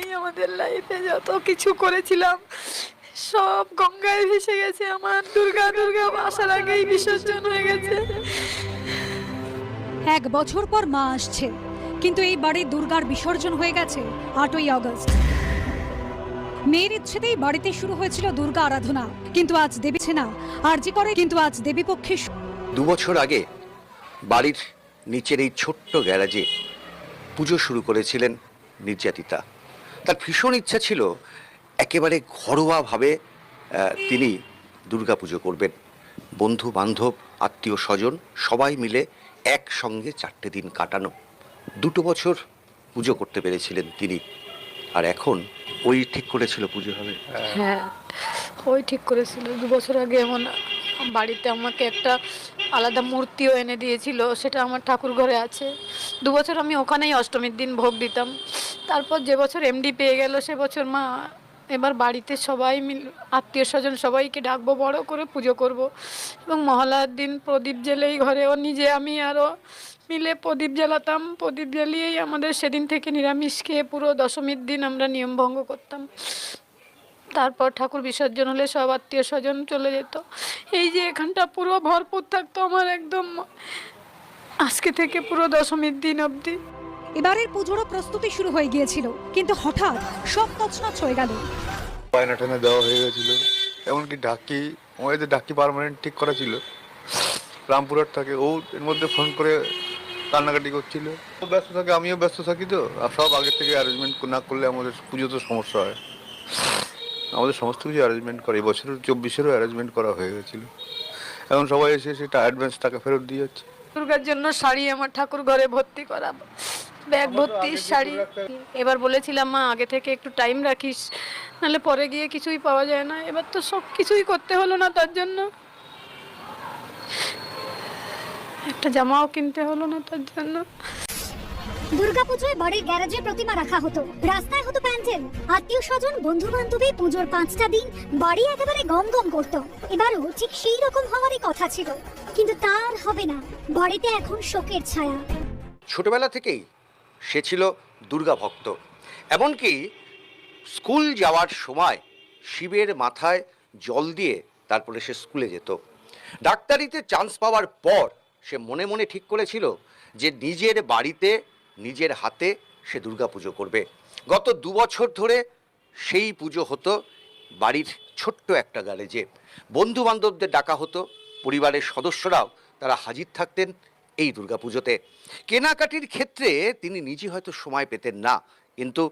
নেই আমাদের লাইফে যত কিছু করেছিলাম সব গঙ্গায় ভেসে গেছে আমার। দুর্গা দুর্গা আসার আগেই বিসর্জন হয়ে গেছে। এক বছর পর মা আসছে কিন্তু এই বাড়ির দুর্গার বিসর্জন হয়ে গেছে আটই আগস্ট। মেয়ের ইচ্ছেতেই বাড়িতে শুরু হয়েছিল দুর্গা আরাধনা কিন্তু আজ দেবীছে না। আরজি করে কিন্তু আজ দেবী পক্ষে দু বছর আগে বাড়ির নিচের এই ছোট্ট গ্যারাজে পুজো শুরু করেছিলেন নির্যাতিতা। তার ভীষণ ইচ্ছা ছিল একেবারে ঘরোয়াভাবে তিনি দুর্গাপুজো করবেন। বন্ধু বান্ধব আত্মীয় স্বজন সবাই মিলে একসঙ্গে চারটে দিন কাটানো। দুটো বছর পুজো করতে পেরেছিলেন তিনি। আর এখন ওই ঠিক করেছিল পুজো হবে? হ্যাঁ ওই ঠিক করেছিল। দু বছর আগে এমন বাড়িতে আমাকে একটা আলাদা মূর্তিও এনে দিয়েছিল, সেটা আমার ঠাকুর ঘরে আছে। দু বছর আমি ওখানেই অষ্টমীর দিন ভোগ দিতাম। তারপর যে বছর এমডি পেয়ে গেল, সে বছর মা, এবার বাড়িতে সবাই মিল, আত্মীয় স্বজন সবাইকে ডাকবো, বড় করে পুজো করব। এবং মহালয়ার দিন প্রদীপ জ্বেলেই ঘরে, ও নিজে আমি আরও মিলে প্রদীপ জ্বালাতাম। প্রদীপ জ্বালিয়েই আমাদের সেদিন থেকে নিরামিষ খেয়ে পুরো দশমীর দিন আমরা নিয়ম ভঙ্গ করতাম। তারপর ঠাকুর বিসর্জন হলে সব আত্মীয় স্বজন চলে যেত। এই যে এখানটা পুরো ভরপুর থাকতো আমার একদম। আজকে থেকে পুরো দশমীর দিন অবধি। এবারের পুজোরও প্রস্তুতি শুরু হয়ে গিয়েছিল কিন্তু হঠাৎ সব তছনছ হয়ে গেল। বায়না টানা দেওয়া হয়ে গেছিল এমনকি ডাকি আমাদের ডাকি পার্মানেন্ট ঠিক করা ছিল। রামপুরহাট থাকে ও এর মধ্যে ফোন করে কান্নাকাটি করছিল। ও ব্যস্ত থাকে আমিও ব্যস্ত থাকি তো আর সব আগে থেকে অ্যারেঞ্জমেন্ট না করলে আমাদের পুজো তো সমস্যা হয়। আমাদের সমস্ত কিছু অ্যারেঞ্জমেন্ট করে এবছরের চব্বিশেরও অ্যারেঞ্জমেন্ট করা হয়ে গেছিল। এখন সবাই এসে সেটা অ্যাডভান্স টাকা ফেরত দিয়ে যাচ্ছে। দুর্গার জন্য শাড়ি আমার ঠাকুর ঘরে ভর্তি করাবো। ব্যাগ ভর্তি শাড়ি। এবার বলেছিলাম মা আগে থেকে একটু টাইম রাখিস নাহলে পরে গিয়ে কিছুই পাওয়া যায় না। এবার তো সব কিছুই করতে হলো না তার জন্য। একটা জামাও কিনতে হলো না তার জন্য। দুর্গাপুজোয় বাড়ির গ্যারেজে প্রতিমা রাখা হতো। রাস্তায় হতো প্যান্ডেল। আত্মীয় স্বজন বন্ধু বান্ধবী পুজোর পাঁচটা দিন বাড়ি একেবারে গম গম করতো। এবারও ঠিক সেই রকম হওয়ারই কথা ছিল। কিন্তু তার হবে না। বাড়িতে এখন শোকের ছায়া। ছোটবেলা থেকেই সে ছিল দুর্গা ভক্ত। এমনকি স্কুল যাওয়ার সময় শিবের মাথায় জল দিয়ে তারপরে সে স্কুলে যেত। ডাক্তারিতে চান্স পাওয়ার পর সে মনে মনে ঠিক করেছিল যে নিজের বাড়িতে, নিজের হাতে সে দুর্গা পুজো করবে। গত দু বছর ধরে সেই পুজো হতো বাড়ির ছোট্ট একটা গ্যারেজে। বন্ধু বান্ধবদের ডাকা হতো, পরিবারের সদস্যরাও তারা হাজির থাকতেন এই দুর্গাপুজোতে। কেনাকাটির ক্ষেত্রে তিনি নিজে হয়তো সময় পেতেন না, কিন্তু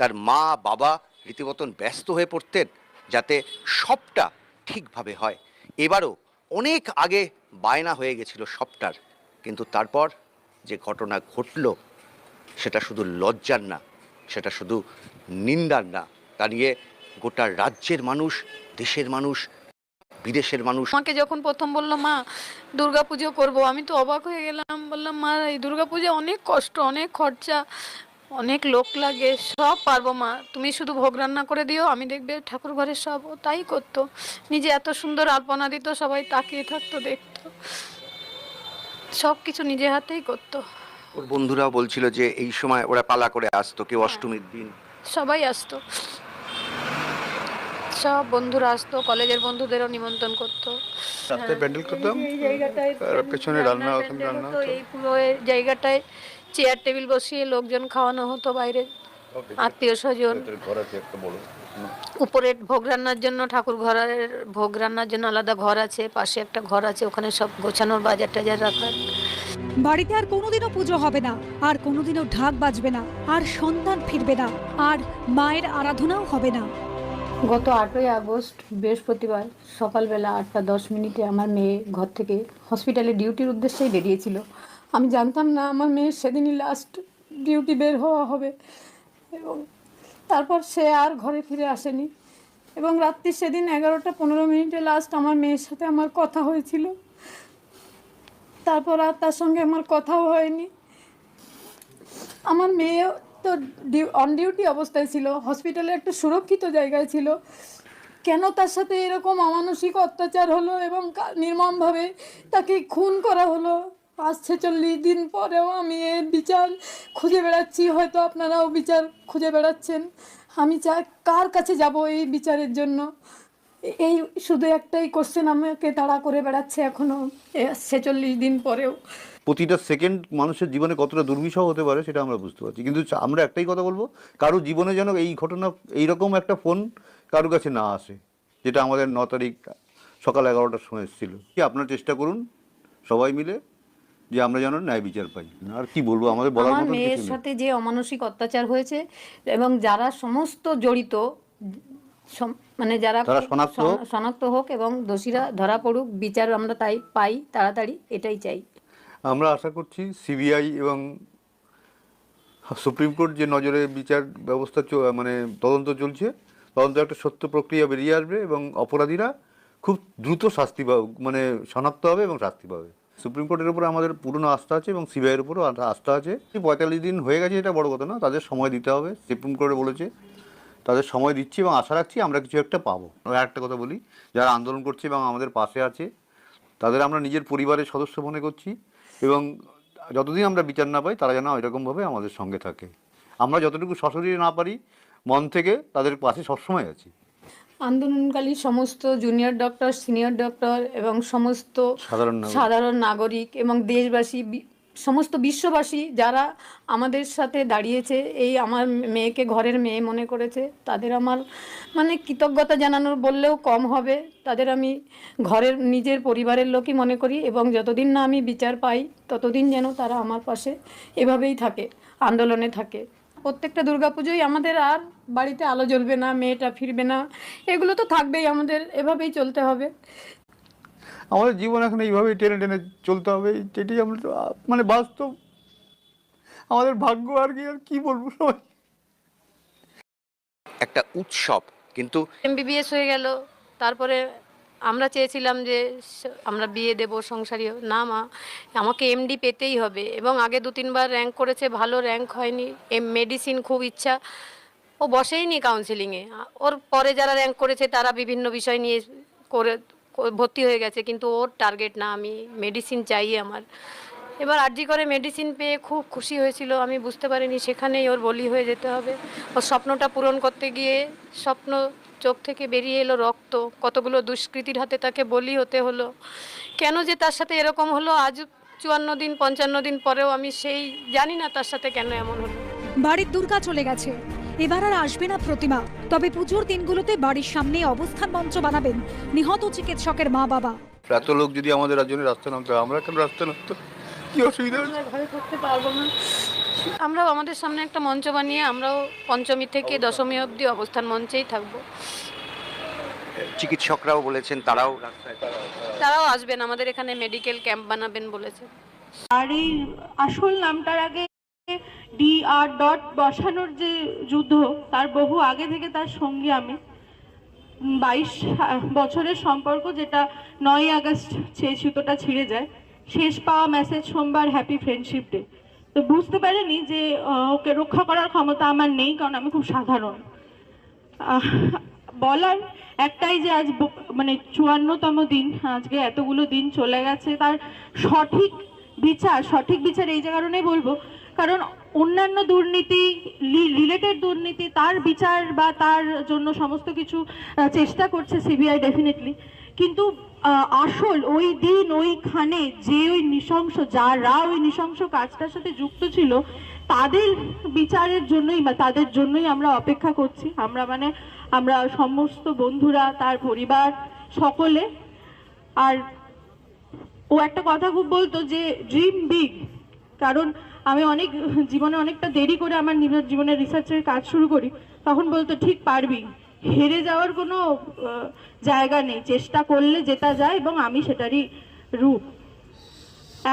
তার মা, বাবা রীতিমতন ব্যস্ত হয়ে পড়তেন যাতে সবটা ঠিকভাবে হয়। এবারও অনেক আগে বায়না হয়ে গেছিল সবটার, কিন্তু তারপর যে ঘটনা ঘটল, সেটা শুধু লজ্জার না, সেটা শুধু নিন্দার না। তা নিয়ে গোটা রাজ্যের মানুষ, দেশের মানুষ বিদেশের মানুষ। আমাকে যখন প্রথম বলল মা দুর্গা পুজো করব আমি তো অবাক হয়ে গেলাম। বললাম মা এই দুর্গা পুজো অনেক কষ্ট অনেক খরচা অনেক লোক লাগে সব পারব মা। তুমি শুধু ভোগ রান্না করে দিও আমি দেখবে ঠাকুর ঘরে সব ও তাই করতো। নিজে এত সুন্দর আলপনা দিত সবাই তাকিয়ে থাকতো দেখতো। সব কিছু নিজে হাতেই করতো। ওর বন্ধুরাও বলছিল যে এই সময় ওরা পালা করে আসতো কেউ অষ্টমীর দিন। সবাই আসতো। সব বন্ধুরা আসতো কলেজের বন্ধুদেরও নিমন্ত্রণ করতো। রাস্তায় প্যান্ডেল করতাম। পেছনে রান্না ওখানে রান্না হতো এই পুরো জায়গাটায় চেয়ার টেবিল বসিয়ে লোকজন খাওয়ানো হতো বাইরে। আত্মীয় স্বজন। উপরে ভোগ রান্নার জন্য ঠাকুর ঘরের ভোগ রান্নার জন্য আলাদা ঘর আছে পাশে একটা ঘর আছে ওখানে সব গোছানোর বাজার টাজার রাখার বাড়িতে আর কোনোদিনও পুজো হবে না আর কোনোদিনও ঢাক বাজবে না আর সন্তান ফিরবে না আর মায়ের আরাধনাও হবে না। গত আটই আগস্ট, বৃহস্পতিবার, সকালবেলা আটটা দশ মিনিটে আমার মেয়ে ঘর থেকে হসপিটালে ডিউটির উদ্দেশ্যেই বেরিয়েছিল। আমি জানতাম না আমার মেয়ের সেদিনই লাস্ট ডিউটি বের হওয়া হবে এবং তারপর সে আর ঘরে ফিরে আসেনি এবং রাত্রি সেদিন এগারোটা পনেরো মিনিটে লাস্ট আমার মেয়ের সাথে আমার কথা হয়েছিল। তারপর আর তার সঙ্গে আমার কথাও হয়নি। আমার মেয়ে তো অন ডিউটি অবস্থায় ছিল হসপিটালে একটা সুরক্ষিত জায়গায় ছিল। কেন তার সাথে এরকম অমানসিক অত্যাচার হলো এবং নির্মমভাবে তাকে খুন করা হলো? পাঁচ ছেচল্লিশ দিন পরেও আমি এর বিচার খুঁজে বেড়াচ্ছি, হয়তো আপনারাও বিচার খুঁজে বেড়াচ্ছেন। আমি চাই কার কাছে যাব এই বিচারের জন্য? এই শুধু একটাই কোশ্চেন আমাকে তাড়া করে বেড়াচ্ছে এখনও ছেচল্লিশ দিন পরেও। প্রতিটা সেকেন্ড মানুষের জীবনে কতটা দুর্বিষহ হতে পারে সেটা আমরা বুঝতে পারছি। কিন্তু আমরা একটাই কথা বলব কারও জীবনে যেন এই ঘটনা এইরকম একটা ফোন কারও কাছে না আসে যেটা আমাদের ন তারিখ সকাল এগারোটার সময় এসেছিল। কি আপনারা চেষ্টা করুন সবাই মিলে যে আমরা যেন ন্যায় বিচার পাই। আর কি বলব আমাদের বলার মতন মেয়ের সাথে যে অমানসিক অত্যাচার হয়েছে এবং যারা সমস্ত জড়িত মানে যারা শনাক্ত শনাক্ত হোক এবং দোষীরা ধরা পড়ুক বিচার আমরা তাই পাই তাড়াতাড়ি এটাই চাই। আমরা আশা করছি সিবিআই এবং সুপ্রিম কোর্ট যে নজরে বিচার ব্যবস্থা মানে তদন্ত চলছে, তদন্ত একটা সত্য প্রক্রিয়া বেরিয়ে আসবে এবং অপরাধীরা খুব দ্রুত শাস্তি পাবে মানে শনাক্ত হবে এবং শাস্তি পাবে। সুপ্রিম কোর্টের উপরে আমাদের পুরনো আস্থা আছে এবং সিবিআইয়ের উপরও আস্থা আছে। পঁয়তাল্লিশ দিন হয়ে গেছে, এটা বড় কথা না, তাদের সময় দিতে হবে। সুপ্রিম কোর্টে বলেছে, তাদের সময় দিচ্ছি এবং আশা রাখছি আমরা কিছু একটা পাবো। আর একটা কথা বলি, যারা আন্দোলন করছে এবং আমাদের পাশে আছে, তাদের আমরা নিজের পরিবারের সদস্য মনে করছি। এবং যতদিন আমরা বিচার না পাই তারা যেন ওইরকমভাবে আমাদের সঙ্গে থাকে আমরা যতটুকু সশরীরে না পারি মন থেকে তাদের পাশে সবসময় আছি আন্দোলনকালী সমস্ত জুনিয়র ডক্টর সিনিয়র ডক্টর এবং সমস্ত সাধারণ নাগরিক। সাধারণ নাগরিক এবং দেশবাসী সমস্ত বিশ্ববাসী যারা আমাদের সাথে দাঁড়িয়েছে, এই আমার মেয়েকে ঘরের মেয়ে মনে করেছে, তাদের আমার মানে কৃতজ্ঞতা জানানোর বললেও কম হবে। তাদের আমি ঘরের নিজের পরিবারের লোকই মনে করি এবং যতদিন না আমি বিচার পাই, ততদিন যেন তারা আমার পাশে এভাবেই থাকে, আন্দোলনে থাকে। প্রত্যেকটা দুর্গাপুজোই আমাদের আর বাড়িতে আলো জ্বলবে না, মেয়েটা ফিরবে না, এগুলো তো থাকবেই, আমাদের এভাবেই চলতে হবে। আমাদের জীবন এখন এইভাবেই টেনে টেনে চলতে হবে এটি আমরা তো, মানে বাস্তব আমাদের ভাগ্য আর কি আর কি বলব সবাই একটা উৎসব কিন্তু এমবিবিএস হয়ে গেল তারপরে আমরা চেয়েছিলাম যে আমরা বিয়ে দেব সংসারী। না মা আমাকে এমডি পেতেই হবে এবং আগে দু তিনবার র্যাঙ্ক করেছে ভালো র্যাঙ্ক হয়নি এম মেডিসিন খুব ইচ্ছা ও বসেইনি কাউন্সিলিংয়ে ওর পরে যারা র্যাঙ্ক করেছে তারা বিভিন্ন বিষয় নিয়ে করে ভর্তি হয়ে গেছে, কিন্তু ওর টার্গেট না, আমি মেডিসিন চাই আমার। এবার আরজি করে মেডিসিন পেয়ে খুব খুশি হয়েছিল, আমি বুঝতে পারিনি সেখানেই ওর বলি হয়ে যেতে হবে। ওর স্বপ্নটা পূরণ করতে গিয়ে স্বপ্ন চোখ থেকে বেরিয়ে এলো রক্ত, কতগুলো দুষ্কৃতির হাতে তাকে বলি হতে হলো। কেন যে তার সাথে এরকম হলো, আজ চুয়ান্ন দিন, পঞ্চান্ন দিন পরেও আমি সেই জানি না তার সাথে কেন এমন হলো। বাড়ির দুর্গা চলে গেছে। এবার আর আসবে না প্রতিমা। তবে পুজোর দিনগুলোতে বাড়ির সামনে অবস্থান মঞ্চ বানাবেন নিহত চিকিৎসকের মা বাবা। এত লোক যদি আমাদের জন্য রাস্তা নামতে আমরা কেন রাস্তা নামতো? কি অসুবিধা আমরা ঘরে থাকতে পারব না। আমরাও আমাদের সামনে একটা মঞ্চ বানিয়ে আমরাও পঞ্চমী থেকে দশমী অবধি অবস্থান মঞ্চেই থাকব। চিকিৎসকরাও বলেছেন তারাও রাস্তায় তারাও আসবেন আমাদের এখানে মেডিকেল ক্যাম্প বানাবেন বলেছে। আর এই আসল নামটার আগে ডি আর ডট বসানোর যে যুদ্ধ, তার বহু আগে থেকে তার সঙ্গী আমি। বাইশ বছরের সম্পর্ক যেটা নয় আগস্ট সেই সুতোটা ছিঁড়ে যায়। শেষ পাওয়া মেসেজ সোমবার হ্যাপি ফ্রেন্ডশিপ ডে তো বুঝতে পারিনি যে ওকে রক্ষা করার ক্ষমতা আমার নেই, কারণ আমি খুব সাধারণ। বলার একটাই যে আজ মানে চুয়ান্নতম দিন, আজকে এতগুলো দিন চলে গেছে, তার সঠিক বিচার সঠিক বিচার এই যে কারণেই বলব। কারণ অন্যান্য দুর্নীতি রিলেটেড দুর্নীতি, তার বিচার বা তার জন্য সমস্ত কিছু চেষ্টা করছে সিবিআই ডেফিনেটলি কিন্তু আসল ওই দিন ওইখানে যে ওই নৃশংস, যারা ওই নৃশংস কাজটার সাথে যুক্ত ছিল, তাদের বিচারের জন্যই বা তাদের জন্যই আমরা অপেক্ষা করছি। আমরা মানে আমরা সমস্ত বন্ধুরা, তার পরিবার, সকলে। আর ও একটা কথা খুব বলতো যে ড্রিম বিগ কারণ আমি অনেক, জীবনে অনেকটা দেরি করে আমার নিজের জীবনের রিসার্চের কাজ শুরু করি, তখন বলতো, ঠিক পারবি। হেরে যাওয়ার কোনো জায়গা নেই। চেষ্টা করলে যেটা যায় এবং আমি সেটারই রূপ।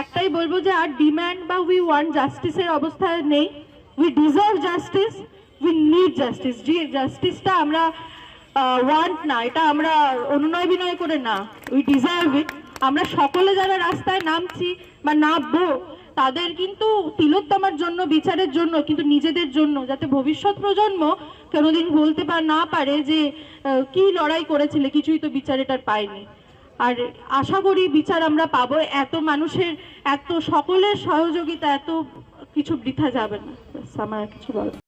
একটাই বলব যে, আর ডিম্যান্ড বা উই ওয়ান্ট জাস্টিসের অবস্থায় নেই। We deserve justice we need justice যে জাস্টিসটা আমরা ওয়ান্ট না, এটা আমরা অনুনয় বিনয় করে না। উই ডিজার্ভ ইট আমরা সকলে যারা রাস্তায় নামছি বা নামবো তাদের কিন্তু তিলোত্তমার জন্য, বিচারের জন্য, কিন্তু নিজেদের জন্য, যাতে ভবিষ্যৎ প্রজন্ম কোনোদিন বলতে পার না পারে যে কি লড়াই করেছিলে, কিছুই তো বিচার এটার পায়নি। আর আশা করি বিচার আমরা পাবো, এত মানুষের, এত সকলের সহযোগিতা, এত কিছু বৃথা যাবে না। আমার কিছু বলার